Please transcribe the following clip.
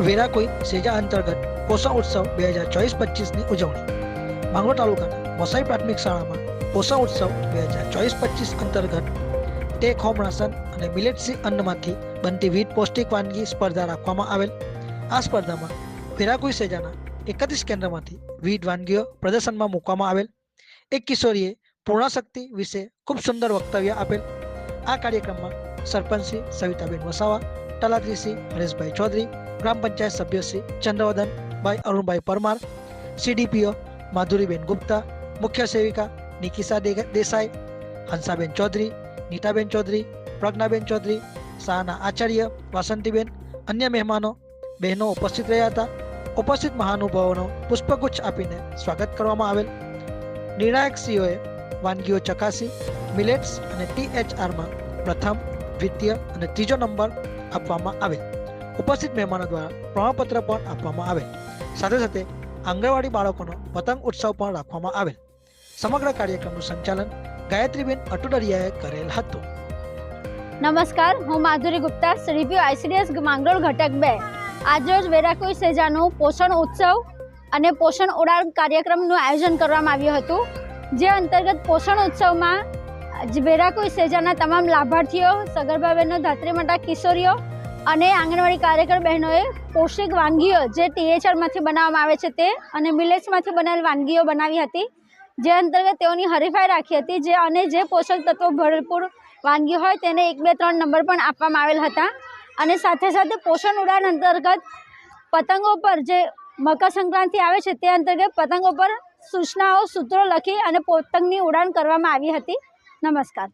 વેરાકોઈ સેજા અંતર્ગત પોષણ ઉત્સવ બે હજાર ચોવીસ પચીસની ઉજવણી. માંગરોળ તાલુકાના મોસાઈ પ્રાથમિક શાળામાં પોષણ ઉત્સવ બે હજાર ચોવીસ પચીસ અંતર્ગત ટેક હોમ રાશન અને મિલેટસી અન્નમાંથી બનતી વિવિધ પૌષ્ટિક વાનગી સ્પર્ધા રાખવામાં આવેલ. આ સ્પર્ધામાં વેરાકોઈ સેજાના એકત્રીસ કેન્દ્રમાંથી વિવિધ વાનગીઓ પ્રદર્શનમાં મૂકવામાં આવેલ. એક કિશોરીએ પૂર્ણશક્તિ વિશે ખૂબ સુંદર વક્તવ્ય આપેલ. આ કાર્યક્રમમાં સરપંચશ્રી સવિતાબેન વસાવા તલાત્રીશ્રી હરેશભાઈ ચૌધરી ગ્રામ પંચાયત સભ્યશ્રી ચંદ્રવદનભાઈ અરુણભાઈ પરમાર સીડીપીઓ માધુરીબેન ગુપ્તા, મુખ્ય સેવિકા નિકિસા દેસાઈ, હંસાબેન ચૌધરી, નીતાબેન ચૌધરી, પ્રજ્ઞાબેન ચૌધરી, શાહના આચાર્ય, વાસંતીબેન, અન્ય મહેમાનો, બહેનો ઉપસ્થિત રહ્યા હતા. ઉપસ્થિત મહાનુભાવોનો પુષ્પગુચ્છ આપીને સ્વાગત કરવામાં આવેલ. નિર્ણાયક સીઓએ વાનગીઓ ચકાસી, મિલેટ્સ અને ટીએચઆરમાં પ્રથમ, દ્વિતીય અને ત્રીજો નંબર આપવામાં આવેલ. ઉપસ્થિત મહેમાનો દ્વારા પ્રમાણપત્ર પણ આપવામાં આવેલ. સાથે સાથે આંગણવાડી બાળકોનો પતંગ ઉત્સવ પણ રાખવામાં આવેલ. સમગ્ર કાર્યક્રમનું સંચાલન ગાયત્રીબેન અટુડરિયાએ કરેલ હતું. નમસ્કાર, હું માધુરી ગુપ્તા સીડીપીઓ આઈસીડીએસ માંગરોળ ઘટક બે. આજરોજ વેરાકુઈ સેજાનું પોષણ ઉત્સવ અને પોષણ ઉડાન કાર્યક્રમનું આયોજન કરવામાં આવ્યું હતું. જે અંતર્ગત પોષણ ઉત્સવમાં વેરાકુઈ સેજાના તમામ લાભાર્થીઓ સગર્ભા બહેનો ધાત્રી માતા, કિશોરીઓ અને આંગણવાડી કાર્યકર બહેનોએ પૌષ્ટિક વાનગીઓ જે ટીએચઆરમાંથી બનાવવામાં આવે છે તે અને મિલેટ્સમાંથી બનાવેલ વાનગીઓ બનાવી હતી. જે અંતર્ગત તેઓની હરીફાઈ રાખી હતી. જે અને જે પોષક તત્વો ભરપૂર વાનગી હોય તેને એક, બે, ત્રણ નંબર પણ આપવામાં આવેલ હતા. અને સાથે સાથે પોષણ ઉડાન અંતર્ગત પતંગો પર જે મકર સંક્રાંતિ આવે છે તે અંતર્ગત પતંગો પર સૂચનાઓ, સૂત્રો લખી અને પતંગની ઉડાન કરવામાં આવી હતી. નમસ્કાર.